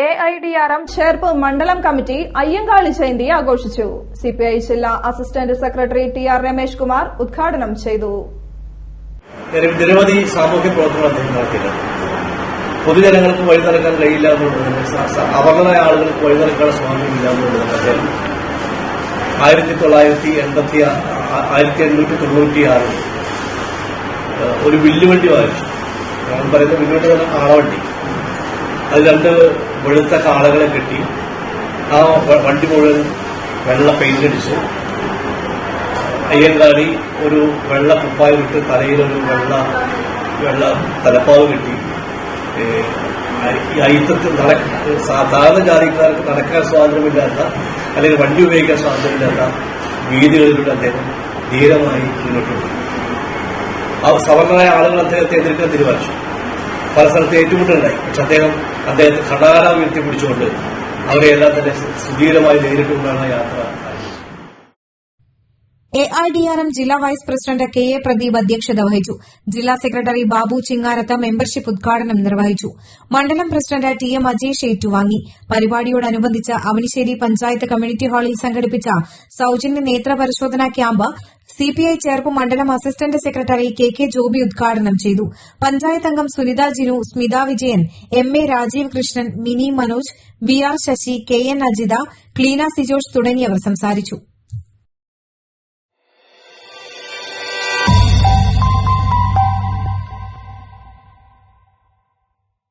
A I D R M Cherpu മണ്ഡലം committee Ayyankali Jayanti ആഘോഷിച്ചു. CPI ജില്ലാ assistant secretary T R Ramesh Kumar ഉദ്ഘാടനം ചെയ്തു. നിരവധി സാമൂഹ്യ പ്രവർത്തനങ്ങൾ പൊതുജനങ്ങൾക്ക് വഴി നടക്കാൻ കഴിയില്ല എന്നുള്ളത് ആളുകൾക്ക് വഴി നടക്കാൻ സ്വാതന്ത്ര്യമില്ല ആയിരത്തി തൊള്ളായിരത്തി എൺപത്തി ആയിരത്തി എണ്ണൂറ്റി തൊണ്ണൂറ്റി ആറിൽ ഒരു വില്ലുവണ്ടി വായിച്ചു ഞാൻ പറയുന്ന വില്ലുവണ്ടി തന്നെ കാളവണ്ടി അത് രണ്ട് വെളുത്ത കാളകളെ കെട്ടി ആ വണ്ടി മുഴുവൻ വെള്ള പെയിന്റ് അടിച്ച് അയ്യങ്കാളി ഒരു വെള്ള കുപ്പായ വിട്ട് തലയിലൊരു വെള്ള വെള്ള തലപ്പാവ് കെട്ടി. അയിത്തത്തിൽ നടക്ക സാധാരണ ജാതിക്കാർക്ക് നടക്കാൻ സ്വാതന്ത്ര്യമില്ലാത്ത അല്ലെങ്കിൽ വണ്ടി ഉപയോഗിക്കാൻ സ്വാതന്ത്ര്യമില്ലാത്ത വീതികളിലൂടെ അദ്ദേഹം ധീരമായി മുന്നോട്ട് പോയി ആ സവർണരായ ആളുകൾ അദ്ദേഹത്തെ എതിർക്കാൻ തീരുമാനിച്ചു. പല സ്ഥലത്ത് ഏറ്റുമുട്ടലുണ്ടായി. പക്ഷെ അദ്ദേഹം അദ്ദേഹത്തെ ഘടാന വീഴ്ത്തി പിടിച്ചുകൊണ്ട് അവരെയെല്ലാം തന്നെ സുധീരമായി നേരിട്ടുകൊണ്ടാണ് യാത്ര. A I D R M ജില്ലാ vice president K A Pradeep അധ്യക്ഷത വഹിച്ചു. ജില്ലാ സെക്രട്ടറി ബാബു ചിങ്ങാരത്ത് മെമ്പർഷിപ്പ് ഉദ്ഘാടനം നിർവഹിച്ചു. മണ്ഡലം പ്രസിഡന്റ് ടി എം അജേഷ് ഏറ്റുവാങ്ങി. പരിപാടിയോടനുബന്ധിച്ച് അവനിശ്ശേരി പഞ്ചായത്ത് കമ്മ്യൂണിറ്റി ഹാളിൽ സംഘടിപ്പിച്ച സൌജന്യ നേത്രപരിശോധനാ ക്യാമ്പ് സിപിഐ ചേർപ്പ് മണ്ഡലം assistant secretary K K Joby ഉദ്ഘാടനം ചെയ്തു പഞ്ചായത്ത് അംഗം Sunitha Jinu Smitha Vijayan M A Rajeev Krishnan Mini Manoj V R Sasi K N Ajitha Cleena Sijosh തുടങ്ങിയവർ സംസാരിച്ചു